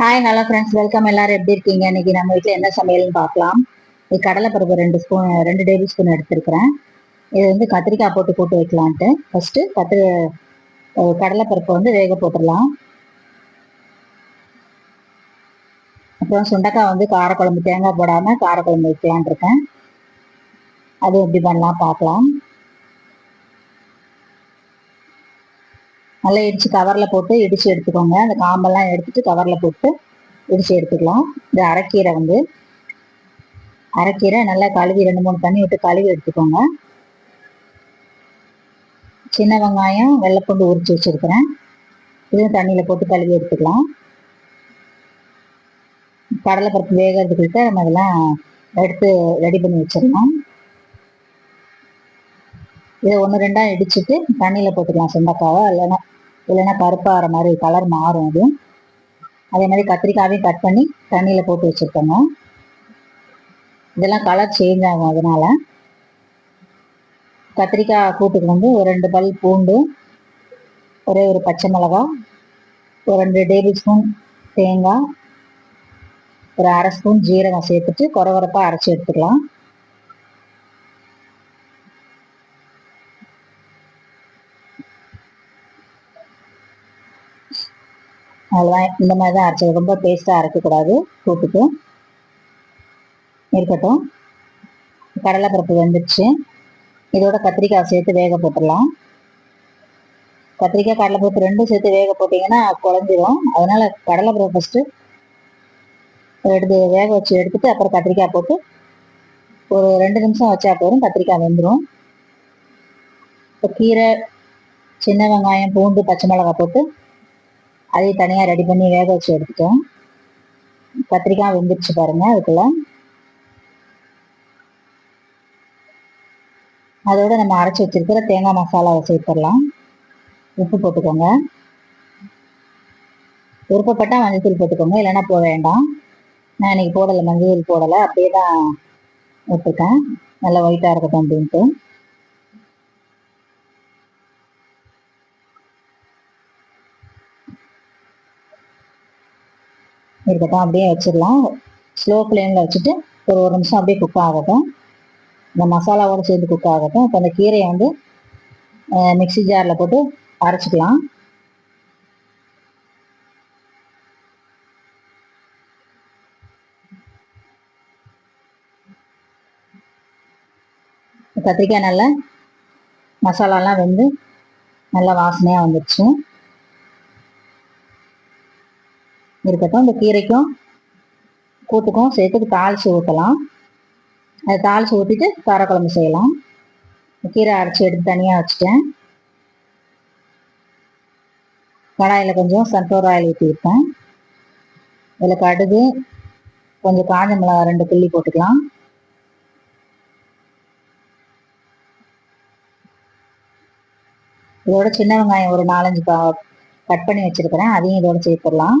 Hi hello friends welcome எல்லாரும். எப்படி இருக்கீங்க? இன்னைக்கு நம்ம வீட்டில் என்ன சமையல்னு பார்க்கலாம். இது கடலைப்பருப்பு ரெண்டு ஸ்பூன் ரெண்டு டேபிள் ஸ்பூன் எடுத்திருக்கிறேன். இது வந்து கத்திரிக்காய் போட்டு கூட்டு வைக்கலான்ட்டு. ஃபஸ்ட்டு கத்திரி கடலைப்பருப்பு வந்து வேக போட்டுடலாம். அப்புறம் சுண்டக்காய் வந்து காரக்குழம்பு தேங்காய் போடாமல் காரக்குழம்பு வைக்கலான் இருக்கேன். அது எப்படி பண்ணலாம் பார்க்கலாம். நல்லா இடிச்சு கவரில் போட்டு இடிச்சு எடுத்துக்கோங்க. அந்த காம்பெல்லாம் எடுத்துட்டு கவரில் போட்டு இடிச்சு எடுத்துக்கலாம். இந்த அரைக்கீரை வந்து. அரைக்கீரை நல்லா கழுவி ரெண்டு மூணு தண்ணி விட்டு கழுவி எடுத்துக்கோங்க. சின்ன வெங்காயம் வெள்ளைப்பூண்டு உரிச்சு வச்சிருக்கிறேன். இதுவும் தண்ணியில் போட்டு கழுவி எடுத்துக்கலாம். கடலைப்பருப்பு வேகிறதுக்கிட்ட நம்ம இதெல்லாம் எடுத்து ரெடி பண்ணி வச்சிடலாம். இதை ஒன்று ரெண்டாக இடிச்சிட்டு தண்ணியில் போட்டுக்கலாம் சுண்டக்காவை இல்லைன்னா இல்லைன்னா கருப்பாகிற மாதிரி கலர் மாறும் அது. அதே மாதிரி கத்திரிக்காவையும் கட் பண்ணி தண்ணியில் போட்டு வச்சுருக்கோங்க இதெல்லாம் கலர் சேஞ்ச் ஆகும் அதனால். கத்திரிக்காய் கூட்டுக்கு வந்து ஒரு ரெண்டு பல் பூண்டு ஒரே ஒரு பச்சை மிளகா ஒரு ரெண்டு டேபிள் ஸ்பூன் தேங்காய் ஒரு அரை ஸ்பூன் ஜீரகம் சேர்த்துட்டு குறவரப்பாக அரைச்சி எடுத்துக்கலாம். அவ்வளோதான் இந்த மாதிரி தான் அரைச்சது ரொம்ப பேஸ்ட்டாக அரைக்கக்கூடாது கூட்டுக்கு இருக்கட்டும். கடலைப்பருப்பு வெந்துடுச்சு இதோட கத்திரிக்காய் சேர்த்து வேக போட்டுடலாம். கத்திரிக்காய் கடலைப்பருப்பு ரெண்டும் சேர்த்து வேக போட்டிங்கன்னா குழஞ்சிரும். அதனால் கடலைப்பருப்பு ஃபஸ்ட்டு எடுத்து வேக வச்சு எடுத்துட்டு அப்புறம் கத்திரிக்காய் போட்டு ஒரு ரெண்டு நிமிஷம் வச்சா போதும் கத்திரிக்காய் வெந்துடும் இப்போ கீரை சின்ன வெங்காயம் பூண்டு பச்சை மிளகாய் போட்டு அதையும் தனியாக ரெடி பண்ணி வேக வச்சு எடுத்துட்டோம். கத்திரிக்காய் வெந்துருச்சு பாருங்க அதுக்குள்ள. அதோட நம்ம அரைச்சி வச்சிருக்கிற தேங்காய் மசாலாவை சேர்த்துடலாம். உப்பு போட்டுக்கோங்க. விருப்பப்பட்டால் மஞ்சள் போட்டுக்கோங்க. இல்லைன்னா போட வேண்டாம். நான் இன்னைக்கு போடலை. மஞ்சள் போடலை. அப்படியே தான் விட்டுருக்கேன் நல்லா ஒயிட்டாக இருக்கட்டும் அப்படின்ட்டு. இருக்கட்டும் அப்படியே வச்சிடலாம். ஸ்லோ ஃப்ளேமில் வச்சுட்டு ஒரு ஒரு நிமிஷம் அப்படியே குக் ஆகட்டும். இந்த மசாலாவோடு சேர்ந்து குக் ஆகட்டும். இப்போ அந்த கீரையை வந்து மிக்ஸி ஜாரில் போட்டு அரைச்சிக்கலாம். கத்திரிக்காய் நல்லா மசாலாலாம் வந்து நல்லா வாசனையாக வந்துடுச்சு இருக்கட்டும். இந்த கீரைக்கும் கூட்டுக்கும் சேர்த்து தாளித்து ஊற்றலாம் அதை தாளித்து ஊற்றிட்டு காரக்குழம்பு செய்யலாம். கீரை அரைச்சி எடுத்து தனியாக வச்சுட்டேன். கடாயில் கொஞ்சம் சன்ஃப்ளவர் ஆயில் ஊற்றி வைப்பேன் இதில் கடுகு கொஞ்சம் காஞ்ச மிளகா ரெண்டு கிள்ளி போட்டுக்கலாம். இதோட சின்ன வெங்காயம் ஒரு நாலஞ்சு கட் பண்ணி வச்சிருக்கிறேன். அதையும் இதோட சேர்த்துடலாம்.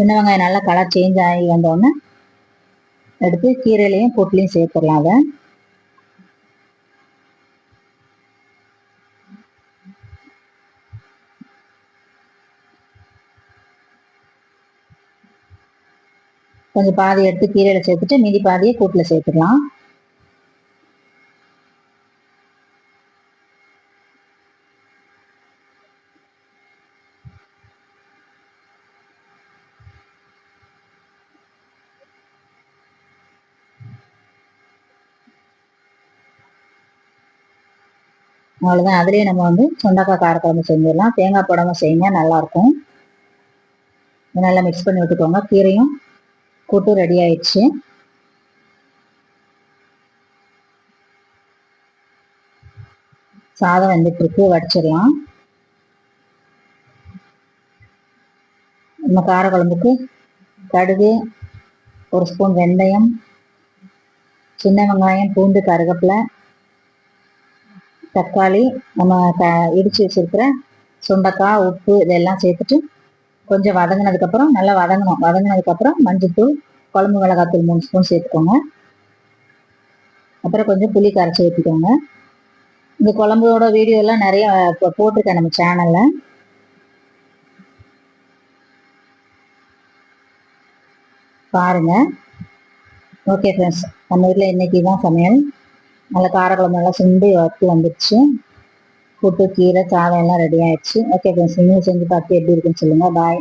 சின்ன வெங்காயம் நல்லா கலர் சேஞ்ச் ஆகி வந்தோடனே எடுத்து கீரையிலையும் பொட்டிலையும் சேர்த்துடலாம் அதை. கொஞ்சம் பாதி எடுத்து கீரையில் சேர்த்துட்டு மீதி பாதியை கூட்டில் சேர்த்துடலாம். அவ்வளோதான் அதுலேயே நம்ம வந்து சுண்டக்காய் காரக்குழம்பு செஞ்சிடலாம். தேங்காய் போடாமல் செய்யுங்க. நல்லாயிருக்கும். நல்லா மிக்ஸ் பண்ணி விட்டுக்கோங்க. கீரையும் கூட்டு ரெடி ஆயிடுச்சு. சாதம் வந்துட்டு இருக்கு வடிச்சிடலாம். நம்ம காரக்குழம்புக்கு கடுகு ஒரு ஸ்பூன் வெந்தயம் சின்ன வெங்காயம் பூண்டு கருவேப்பிலை தக்காளி நம்ம க இடித்து வச்சுருக்கிற சுண்டக்காய் உப்பு இதெல்லாம் சேர்த்துட்டு கொஞ்சம் வதங்கினதுக்கப்புறம் நல்லா வதங்கணும். வதங்கினதுக்கப்புறம் மஞ்சள்தூள் குழம்பு மிளகாத்தூள் மூணு ஸ்பூன் சேர்த்துக்கோங்க. அப்புறம் கொஞ்சம் புளி கரைச்சி ஊற்றிக்கோங்க இந்த குழம்போட வீடியோலாம் நிறைய இப்போ போட்டிருக்கேன் நம்ம சேனலில் பாருங்கள் ஓகே ஃப்ரெண்ட்ஸ் நம்ம வீட்டில் இன்னைக்கு தான் சமையல். நல்ல காரக்குழம்பு நல்லா சுண்டி வத்தி வந்துடுச்சு. புட்டு கீரை சாதம் எல்லாம் ரெடி ஆயிடுச்சு. ஓகே ஃப்ரெண்ட்ஸ் நீங்களும் செஞ்சு பார்த்து எப்படி இருக்குன்னு சொல்லுங்கள் பாய்